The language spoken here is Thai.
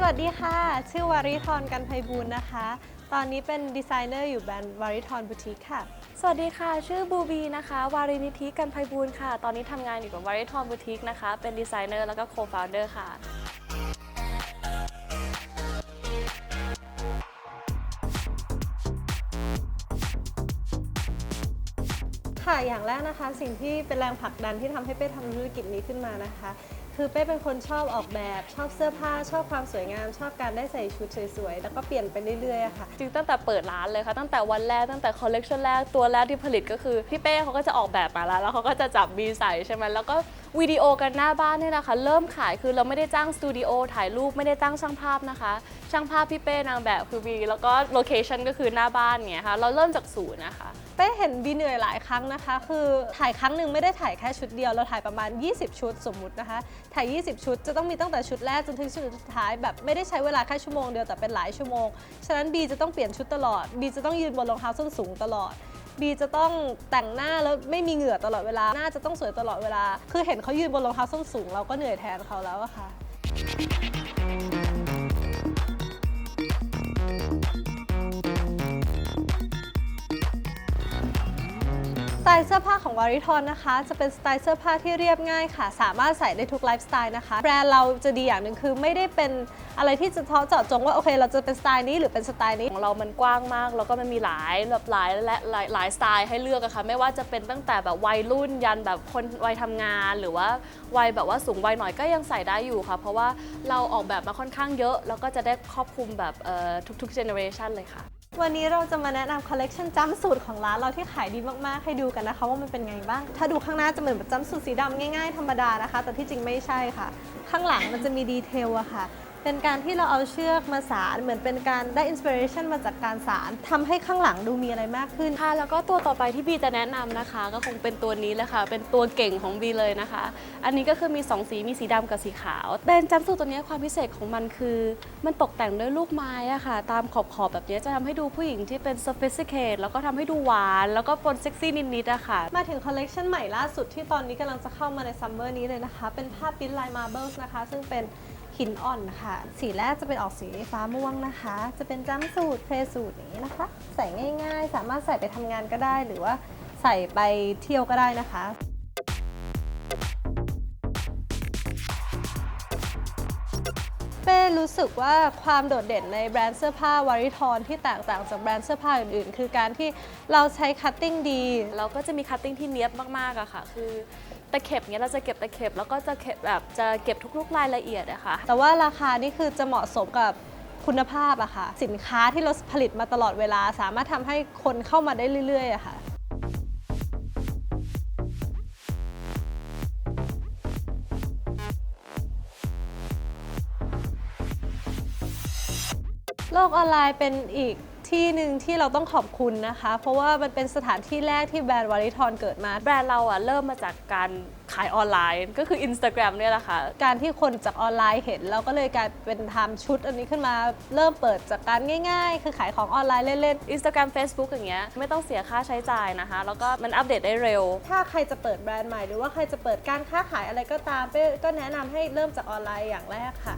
สวัสดีค่ะ ชื่อวาริทรกันไพบูลย์นะคะ ตอนนี้เป็นดีไซเนอร์อยู่แบรนด์วาริทรบูติกค่ะ สวัสดีค่ะ ชื่อบูบีนะคะ วารินิธิกันไพบูลย์ค่ะ ตอนนี้ทำงานอยู่กับวาริทอมบูติกนะคะ เป็นดีไซเนอร์แล้วก็โคฟาวเดอร์ค่ะค่ะอย่างแรกนะคะ สิ่งที่เป็นแรงผลักดันที่ทำให้เป้ทำธุรกิจนี้ขึ้นมานะคะ คือเป้เป็นคนชอบออกแบบชอบเสื้อผ้า ชอบความสวยงาม ชอบการได้ใส่ชุดสวยๆ แล้วก็เปลี่ยนไปเรื่อยๆค่ะ จริงตั้งแต่เปิดร้านเลยค่ะ ตั้งแต่วันแรกตั้งแต่คอลเลกชันแรกตัวแรกที่ผลิตก็คือพี่เป้เขาก็จะออกแบบมาแล้ว แล้วเขาก็จะจับมีใส่ใช่ไหมแล้วก็วิดีโอกันหน้าบ้านเนี่ยนะคะเริ่มขายคือเราไม่ได้จ้างสตูดิโอถ่ายรูปไม่ได้จ้างช่างภาพนะคะ ช่างภาพพี่เป้นางแบบคือบีแล้วก็โลเคชันก็คือหน้าบ้านเนี่ยค่ะเราเริ่มจากศูนย์นะคะเป้เห็นบีเหนื่อยหลายครั้งนะคะ คือถ่ายครั้งหนึ่งไม่ได้ถ่ายแค่ชุดเดียว เราถ่ายประมาณ 20 ชุดสมมุตินะคะ ถ่าย 20 ชุดจะต้องมีตั้งแต่ชุดแรกจนถึงชุดสุดท้ายแบบไม่ได้ใช้เวลาแค่ชั่วโมงเดียวแต่เป็นหลายชั่วโมง ฉะนั้นบีจะต้องเปลี่ยนชุดตลอดบีจะต้องยืนบนรองเท้าส้นสูงตลอดบีจะต้องแต่งหน้าแล้วไม่มีเหงื่อตลอดเวลา หน้าจะต้องสวยตลอดเวลา คือเห็นเขายืนบนรองเท้าส้นสูงเราก็เหนื่อยแทนเขาแล้วอะค่ะ ไตล์เสื้อผ้าของวาริทอนนะคะ จะเป็นสไตล์เสื้อผ้าที่เรียบง่ายค่ะ สามารถใส่ได้ทุกไลฟ์สไตล์นะคะ แบรนด์เราจะดีอย่างหนึ่งคือไม่ได้เป็นอะไรที่จะเฉพาะเจาะจงว่าโอเค เราจะเป็นสไตล์นี้หรือเป็นสไตล์นี้ของเรามันกว้างมาก แล้วก็มันมีหลายแบบหลายและหลายหลายสไตล์ให้เลือกอะค่ะไม่ว่าจะเป็นตั้งแต่แบบวัยรุ่นยันแบบคนวัยทำงาน หรือว่าวัยแบบว่าสูงวัยหน่อยก็ยังใส่ได้อยู่ค่ะ เพราะว่าเราออกแบบมาค่อนข้างเยอะ แล้วก็จะได้ครอบคลุมแบบทุกๆเจเนอเรชันเลยค่ะ วันนี้เราจะมาแนะนำคอลเลกชันจัมสูตรของร้านเราที่ขายดีมากๆ ให้ดูกันนะคะว่ามันเป็นไงบ้าง ถ้าดูข้างหน้าจะเหมือนแบบจัมสูตรสีดำง่ายๆ ธรรมดานะคะ แต่ที่จริงไม่ใช่ค่ะ ข้างหลังมันจะมีดีเทลอะค่ะ เป็นการที่เราเอาเชือกมาสารเหมือนเป็นการได้อินสปิเรชันมาจากการสารทำให้ข้างหลังดูมีอะไรมากขึ้นค่ะ แล้วก็ตัวต่อไปที่บีจะแนะนำนะคะ ก็คงเป็นตัวนี้เลยค่ะ เป็นตัวเก่งของบีเลยนะคะ อันนี้ก็คือมี 2 สีมีสีดำกับสีขาวแบรนด์จัมสูตรตัวนี้ความพิเศษของมันคือ มันตกแต่งด้วยลูกไม้อะค่ะ ตามขอบขอบๆแบบนี้จะทำให้ดูผู้หญิงที่เป็น sophisticated แล้วก็ทำให้ดูหวาน แล้วก็ปนเซ็กซี่นิดๆอะค่ะ มาถึงคอลเลกชันใหม่ล่าสุดที่ตอนนี้กำลังจะเข้ามาในซัมเมอร์นี้เลยนะคะ เป็นภาพปิ้นลายมาร์เบิลส์นะคะ ซึ่งเป็น หินอ่อนค่ะ สีแรกจะเป็นออกสีฟ้าม่วงนะคะ จะเป็นจัมสูทเพลสูทอย่างนี้นะคะ ใส่ง่าย ๆ สามารถใส่ไปทำงานก็ได้ หรือว่าใส่ไปเที่ยวก็ได้นะคะเป้รู้สึกว่าความโดดเด่นในแบรนด์เสื้อผ้าวาริทอนที่แตกต่างจากแบรนด์เสื้อผ้าอื่นๆ คือการที่เราใช้คัตติ้งดี เราก็จะมีคัตติ้งที่เนียบมากๆอะค่ะ คือ ตะเข็บเนี้ยเราจะเก็บตะเข็บแล้วก็จะเก็บแบบจะเก็บทุกๆรายละเอียดอะค่ะ แต่ว่าราคานี่คือจะเหมาะสมกับคุณภาพอะค่ะ สินค้าที่เราผลิตมาตลอดเวลา สามารถทำให้คนเข้ามาได้เรื่อยๆอะค่ะโลกออนไลน์เป็นอีก ที่หนึ่งที่เราต้องขอบคุณนะคะ เพราะว่ามันเป็นสถานที่แรกที่แบรนด์วาริทอนเกิดมา แบรนด์เราอะเริ่มมาจากการขายออนไลน์ ก็คือ Instagram เนี่ยแหละค่ะ การที่คนจากออนไลน์เห็น เราก็เลยกลายเป็นทำชุดอันนี้ขึ้นมาเริ่มเปิดจากการง่าย ๆ คือขายของออนไลน์เล่น Instagram Facebook อย่างเงี้ยไม่ต้องเสียค่าใช้จ่ายนะคะ แล้วก็มันอัปเดตได้เร็วๆถ้าใครจะเปิดแบรนด์ใหม่หรือว่าใครจะเปิดการค้าขายอะไรก็ตามเป้ก็แนะนำให้เริ่มจากออนไลน์อย่างแรกค่ะ